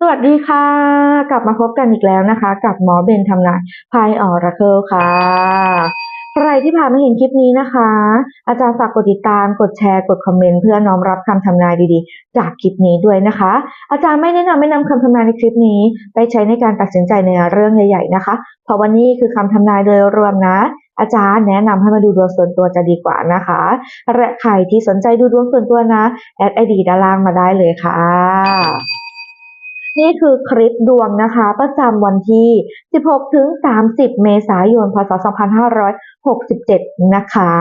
สวัสดีค่ะ กลับมาพบกันอีกแล้วนะคะ กับหมอเบนทำนายพายออราเคิลค่ะ ใครที่ผ่านมาเห็นคลิปนี้นะคะ อาจารย์ฝากกดติดตาม กดแชร์ กดคอมเมนต์เพื่อน้อมรับคำทำนายดีๆ จากคลิปนี้ด้วยนะคะ อาจารย์ไม่แนะนำไม่นำคำทำนายในคลิปนี้ ไปใช้ในการตัดสินใจในเรื่องใหญ่ ๆ นะคะ เพราะวันนี้คือคำทำนายโดยรวมนะอาจารย์แนะนำให้มาดูดวงส่วนตัวจะดีกว่านะคะ และใครที่สนใจดูดวงส่วนตัวนะ แอดไอดีด้านล่างมาได้เลยค่ะ นี่คือคลิปดวงนะคะ ประจำวันที่ 16 ถึง 30 เมษายน พศ 2567 นะคะ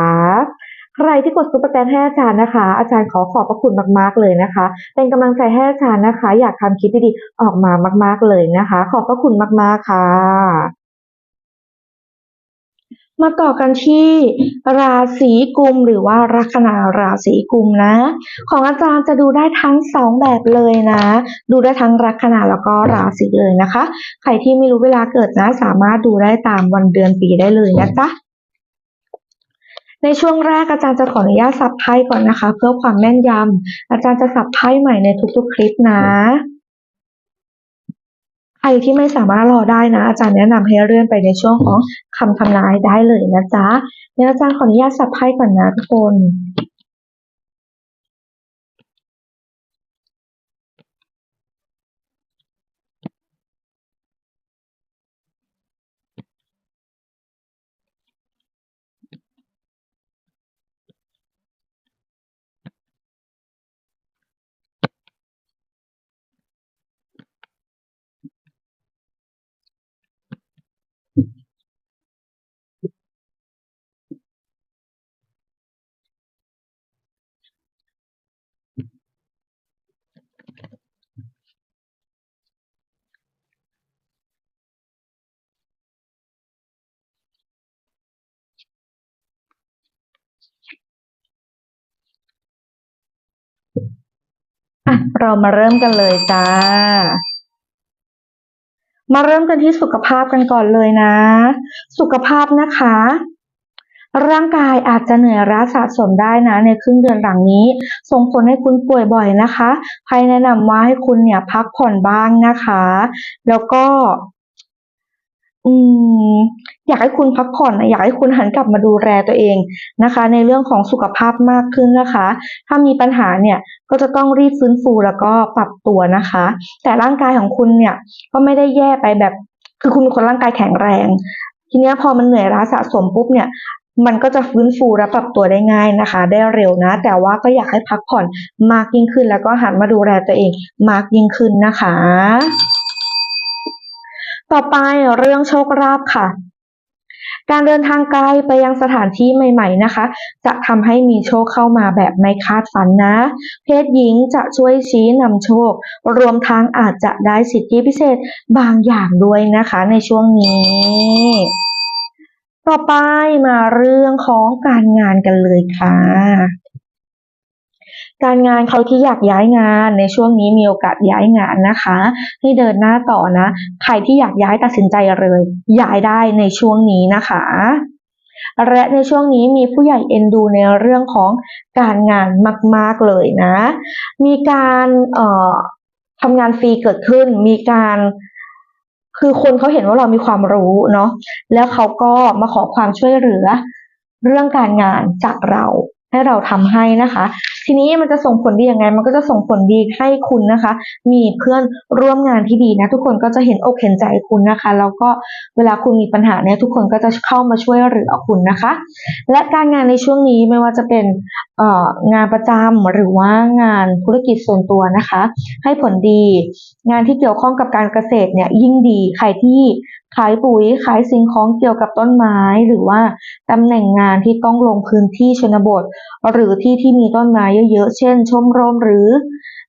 ใครที่กดซุปเปอร์แตนให้อาจารย์นะคะ อาจารย์ขอขอบพระคุณมาก ๆ เลยนะคะ เป็นกำลังใจให้อาจารย์นะคะ อยากทำคลิปดีๆ ออกมามาก ๆ เลยนะคะ ขอบพระคุณมาก ๆ ค่ะ มาต่อกันที่ราศีกุมหรือว่าลัคนาราศีกุมนะ ของอาจารย์จะดูได้ทั้งสองแบบเลยนะ ดูได้ทั้งลัคนาแล้วก็ราศีเลยนะคะ ใครที่ไม่รู้เวลาเกิดนะ สามารถดูได้ตามวันเดือนปีได้เลยนะจ๊ะในช่วงแรกอาจารย์จะขออนุญาตสับไพ่ก่อนนะคะ เพื่อความแม่นยำอาจารย์จะสับไพ่ใหม่ในทุกๆคลิปนะ ใครที่ไม่สามารถรอได้นะ อาจารย์แนะนำให้เลื่อนไปในช่วงของคำทำนายได้เลยนะจ๊ะเดี๋ยอาจารย์ขออนุญาตสับไพ่ก่อนนะทุกคน อะเรามาเริ่มกันเลยจ้า มาเริ่มกันที่สุขภาพกันก่อนเลยนะ สุขภาพนะคะ ร่างกายอาจจะเหนื่อยล้าสะสมได้นะ ในครึ่งเดือนหลังนี้ ส่งผลให้คุณป่วยบ่อยนะคะใครแนะนำว่าให้คุณเนี่ยพักผ่อนบ้างนะคะ แล้วก็ อืมอยากให้คุณพักผ่อนนะอยากให้คุณหันกลับมาดูแลตัวเองนะคะ ในเรื่องของสุขภาพมากขึ้นนะคะ ถ้ามีปัญหาเนี่ยก็จะต้องรีบฟื้นฟูแล้วก็ปรับตัวนะคะ แต่ร่างกายของคุณเนี่ยก็ไม่ได้แย่ไปแบบ คือคุณเป็นคนร่างกายแข็งแรง ทีนี้พอมันเหนื่อยล้าสะสมปุ๊บเนี่ยมันก็จะฟื้นฟูและปรับตัวได้ง่ายนะคะ ได้เร็วนะ แต่ว่าก็อยากให้พักผ่อนมากยิ่งขึ้น แล้วก็หันมาดูแลตัวเองมากยิ่งขึ้นนะคะ ต่อไปเรื่องโชคลาภค่ะ การเดินทางไกลไปยังสถานที่ใหม่ ๆนะคะ จะทำให้มีโชคเข้ามาแบบไม่คาดฝันนะ เพศหญิงจะช่วยชี้นำโชค รวมทั้งอาจจะได้สิทธิพิเศษบางอย่างด้วยนะคะในช่วงนี้ต่อไปมาเรื่องของการงานกันเลยค่ะ การงานใครที่อยากย้ายงานในช่วงนี้มีโอกาสย้ายงานนะคะ ให้เดินหน้าต่อนะ ใครที่อยากย้ายตัดสินใจเลย ย้ายได้ในช่วงนี้นะคะและในช่วงนี้มีผู้ใหญ่เอ็นดูในเรื่องของการงานมาก ๆ เลยนะ มีการเอ่อทำงานฟรีเกิดขึ้น มีการคือคนเขาเห็นว่าเรามีความรู้เนาะ แล้วเขาก็มาขอความช่วยเหลือเรื่องการงานจากเราให้เราทำให้นะคะ ทีนี้มันจะส่งผลดียังไง มันก็จะส่งผลดีให้คุณนะคะ มีเพื่อนร่วมงานที่ดีนะ ทุกคนก็จะเห็นอกเห็นใจคุณนะคะ แล้วก็เวลาคุณมีปัญหาเนี่ยทุกคนก็จะเข้ามาช่วยเหลือคุณนะคะ และการงานในช่วงนี้ไม่ว่าจะเป็นงานประจำหรือว่างานธุรกิจส่วนตัวนะคะ ให้ผลดี งานที่เกี่ยวข้องกับการเกษตรเนี่ยยิ่งดีใครที่ ขายปุ๋ยขายสิ่งของเกี่ยวกับต้นไม้ หรือว่าตำแหน่งงานที่ต้องลงพื้นที่ชนบท หรือที่ที่มีต้นไม้เยอะๆ เช่น ชมรมหรือ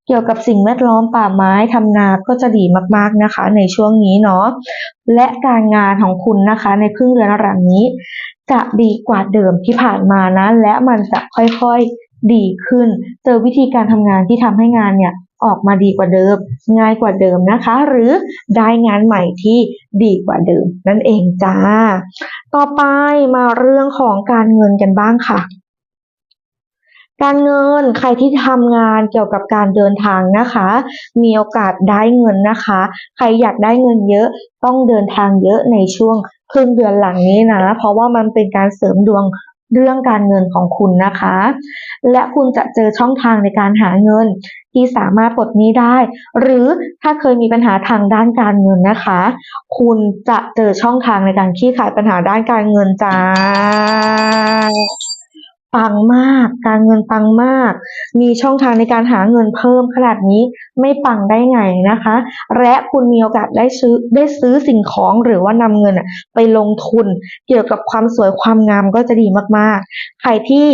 เกี่ยวกับสิ่งแวดล้อมป่าไม้ทำนาก็จะดีมากๆนะคะ ในช่วงนี้เนาะและการงานของคุณนะคะ ในครึ่งเดือนหลังนี้ จะดีกว่าเดิมที่ผ่านมานะ และมันจะค่อยๆดีขึ้น เจอวิธีการทำงานที่ทำให้งานเนี่ย ออกมาดีกว่าเดิม ง่ายกว่าเดิมนะคะ หรือได้งานใหม่ที่ดีกว่าเดิม นั่นเองจ้า ต่อไปมาเรื่องของการเงินกันบ้างค่ะการเงินใครที่ทำงานเกี่ยวกับการเดินทางนะคะ มีโอกาสได้เงินนะคะ ใครอยากได้เงินเยอะต้องเดินทางเยอะในช่วงครึ่งเดือนหลังนี้นะ เพราะว่ามันเป็นการเสริมดวง เรื่องการเงินของคุณนะคะ และคุณจะเจอช่องทางในการหาเงิน ที่สามารถปลดหนี้ได้ หรือถ้าเคยมีปัญหาทางด้านการเงินนะคะ คุณจะเจอช่องทางในการคลี่คลายปัญหาด้านการเงินจ้า ปังมาก การเงินปังมาก มีช่องทางในการหาเงินเพิ่มขนาดนี้ไม่ปังได้ไงนะคะ และคุณมีโอกาสได้ซื้อได้ซื้อสิ่งของหรือว่านำเงินไปลงทุน เกี่ยวกับความสวยความงามก็จะดีมากๆ ใครที่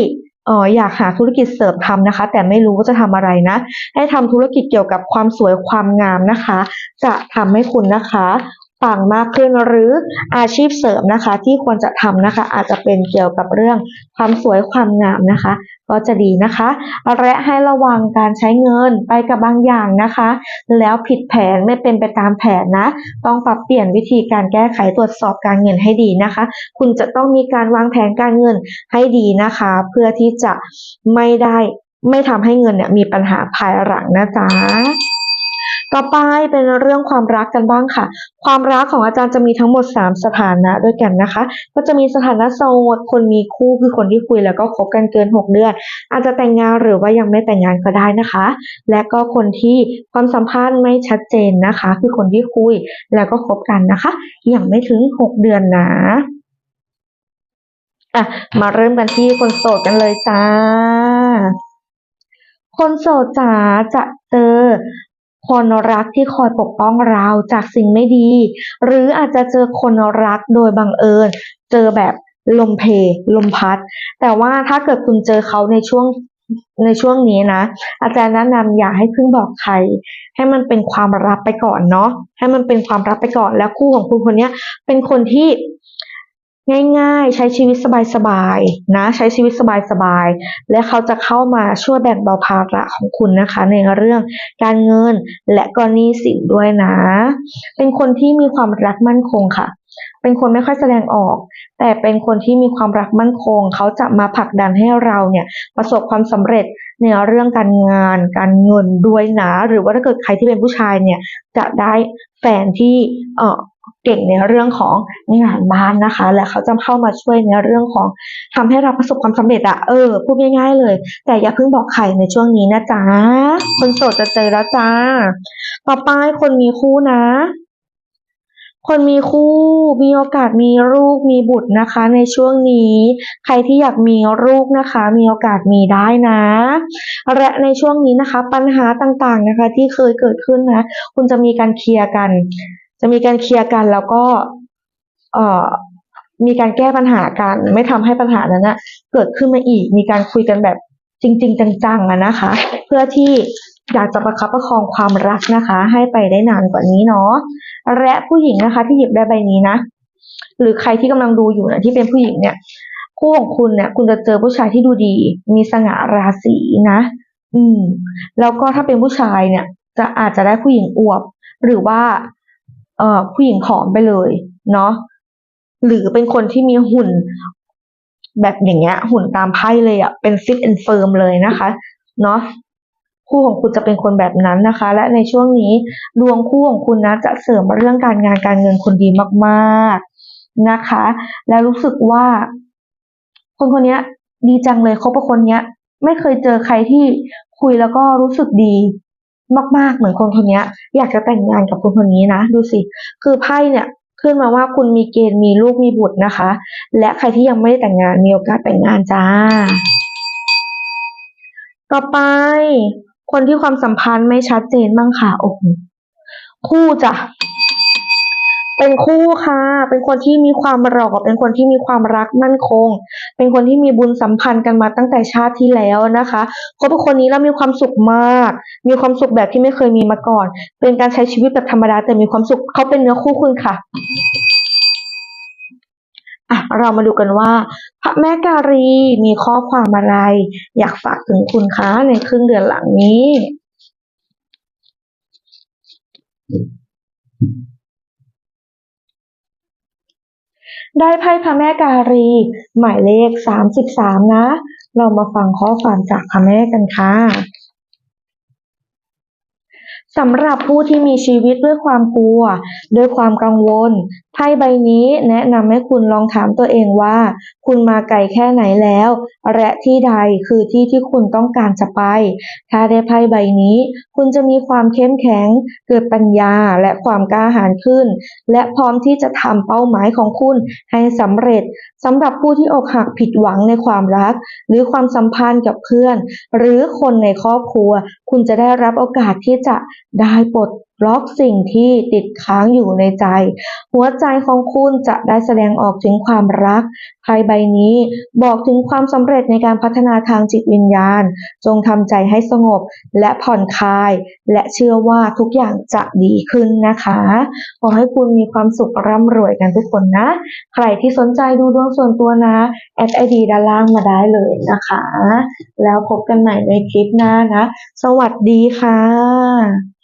อออยากหาธุรกิจเสริมทำนะคะ แต่ไม่รู้ว่าจะทำอะไรนะ ให้ทำธุรกิจเกี่ยวกับความสวยความงามนะคะ จะทำให้คุณนะคะ ปังมากขึ้นหรืออาชีพเสริมนะคะ ที่ควรจะทำนะคะ อาจจะเป็นเกี่ยวกับเรื่องความสวยความงามนะคะ ก็จะดีนะคะ และให้ระวังการใช้เงินไปกับบางอย่างนะคะ แล้วผิดแผนไม่เป็นไปตามแผนนะ ต้องปรับเปลี่ยนวิธีการแก้ไขตรวจสอบการเงินให้ดีนะคะ คุณจะต้องมีการวางแผนการเงินให้ดีนะคะ เพื่อที่จะไม่ได้ไม่ทำให้เงินเนี่ยมีปัญหาภายหลังนะจ๊ะ ต่อไปเป็นเรื่องความรักกันบ้างค่ะ ความรักของอาจารย์จะมีทั้งหมด 3 สถานะด้วยกันนะคะ ก็จะมีสถานะโสดคนมีคู่คือคนที่คุยแล้วก็คบกันเกิน 6 เดือน อาจจะแต่งงานหรือว่ายังไม่แต่งงานก็ได้นะคะ และก็คนที่ความสัมพันธ์ไม่ชัดเจนนะคะ คือคนที่คุยแล้วก็คบกันนะคะยังไม่ถึง 6 เดือนนะอะมาเริ่มกันที่คนโสดกันเลยจ้าคนโสดจ๋าจะเจอ คนรักที่คอยปกป้องเราจากสิ่งไม่ดี หรืออาจจะเจอคนรักโดยบังเอิญ เจอแบบลมเพลมพัด แต่ว่าถ้าเกิดคุณเจอเขาในช่วงในช่วงนี้นะ อาจารย์แนะนำอย่าให้เพิ่งบอกใคร ให้มันเป็นความลับไปก่อนเนาะให้มันเป็นความลับไปก่อนแล้วคู่ของคุณคนเนี้ยเป็นคนที่ ง่ายๆ ใช้ชีวิตสบายๆนะใช้ชีวิตสบายๆและเขาจะเข้ามาช่วยแบ่งเบาภาระของคุณนะคะ ในเรื่องการเงินและก็หนี้สินด้วยนะ เป็นคนที่มีความรักมั่นคงค่ะ เป็นคนไม่ค่อยแสดงออก แต่เป็นคนที่มีความรักมั่นคง เขาจะมาผลักดันให้เราเนี่ยประสบความสำเร็จในเรื่องการงาน การเงินด้วยนะ หรือว่าถ้าเกิดใครที่เป็นผู้ชายเนี่ยจะได้แฟนที่เออ เก่งในเรื่องของงานบ้านนะคะ และเขาจะเข้ามาช่วยในเรื่องของทำให้เราประสบความสำเร็จอะเออพูดง่ายๆเลย แต่อย่าเพิ่งบอกใครในช่วงนี้นะจ๊ะคนโสดจะเจอแล้วจ้า ต่อไปคนมีคู่นะ คนมีคู่มีโอกาสมีลูกมีบุตรนะคะ ในช่วงนี้ ใครที่อยากมีลูกนะคะ มีโอกาสมีได้นะและในช่วงนี้นะคะ ปัญหาต่างๆนะคะ ที่เคยเกิดขึ้นนะ คุณจะมีการเคลียร์กัน จะมีการเคลียร์กันแล้วก็เอ่อมีการแก้ปัญหากันไม่ทำให้ปัญหานั้นนะเกิดขึ้นมาอีก มีการคุยกันแบบจริง ๆ จังๆอะนะคะ เพื่อที่อยากจะประคับประคองความรักนะคะ ให้ไปได้นานกว่านี้เนาะและผู้หญิงนะคะ ที่หยิบได้ใบนี้นะ หรือใครที่กำลังดูอยู่นะที่เป็นผู้หญิงเนี่ย คู่ของคุณเนี่ย คุณจะเจอผู้ชายที่ดูดี มีสง่าราศีนะ อืม แล้วก็ถ้าเป็นผู้ชายเนี่ย จะอาจจะได้ผู้หญิงอวบ หรือว่า เอ่อผู้หญิงผอมไปเลย เนาะหรือเป็นคนที่มีหุ่นแบบอย่างเงี้ย หุ่นตามไพ่เลยอะ่ะเป็นฟิตแอนด์เฟิร์มเลยนะคะ เนาะคู่ของคุณจะเป็นคนแบบนั้นนะคะ และในช่วงนี้ดวงคู่ของคุณนะจะเสริมเรื่องการงานการเงินคุณดีมากๆนะคะ แล้วรู้สึกว่า คนคนนี้ดีจังเลยคบกับคนเนี้ย ไม่เคยเจอใครที่คุยแล้วก็รู้สึกดี มากๆ เหมือนคนคนนี้ยอยากจะแต่งงานกับคนคนนี้นะ ดูสิ คือไพ่เนี่ยขึ้นมาว่าคุณมีเกณฑ์มีลูกมีบุตรนะคะ และใครที่ยังไม่ได้แต่งงานมีโอกาสแต่งงานจ้า ต่อไป คนที่ความสัมพันธ์ไม่ชัดเจนบ้างค่ะโอ้โหคู่จ้ะเป็นคู่ค่ะ เป็นคนที่มีความหล่อเป็นคนที่มีความรักมั่นคง เป็นคนที่มีบุญสัมพันธ์กันมาตั้งแต่ชาติที่แล้วนะคะคบกับคนนี้แล้วมีความสุขมาก มีความสุขแบบที่ไม่เคยมีมาก่อน เป็นการใช้ชีวิตแบบธรรมดาแต่มีความสุขเขาเป็นเนื้อคู่คุณค่ะอะเรามาดูกันว่า พระแม่การีมีข้อความอะไร อยากฝากถึงคุณคะในครึ่งเดือนหลังนี้ ได้ไพ่พระแม่การี หมายเลขสามสิบสามนะ เรามาฟังข้อความจากพระแม่กันค่ะสำหรับผู้ที่มีชีวิตด้วยความกลัว ด้วยความกังวลไพ่ใบนี้แนะนำให้คุณลองถามตัวเองว่า คุณมาไกลแค่ไหนแล้ว และที่ใดคือที่ที่คุณต้องการจะไป ถ้าได้ไพ่ใบนี้ คุณจะมีความเข้มแข็ง เกิดปัญญาและความกล้าหาญขึ้น และพร้อมที่จะทำเป้าหมายของคุณให้สำเร็จสำหรับผู้ที่อกหักผิดหวังในความรัก หรือความสัมพันธ์กับเพื่อน หรือคนในครอบครัว คุณจะได้รับโอกาสที่จะได้ปลด ล็อกสิ่งที่ติดค้างอยู่ในใจ หัวใจของคุณจะได้แสดงออกถึงความรักไพ่ใบนี้บอกถึงความสำเร็จในการพัฒนาทางจิตวิญญาณ จงทำใจให้สงบและผ่อนคลาย และเชื่อว่าทุกอย่างจะดีขึ้นนะคะขอให้คุณมีความสุขร่ำรวยกันทุกคนนะ ใครที่สนใจดูดวงส่วนตัวนะแอดไอดีด้านล่างมาได้เลยนะคะ แล้วพบกันใหม่ในคลิปหน้านะ สวัสดีค่ะ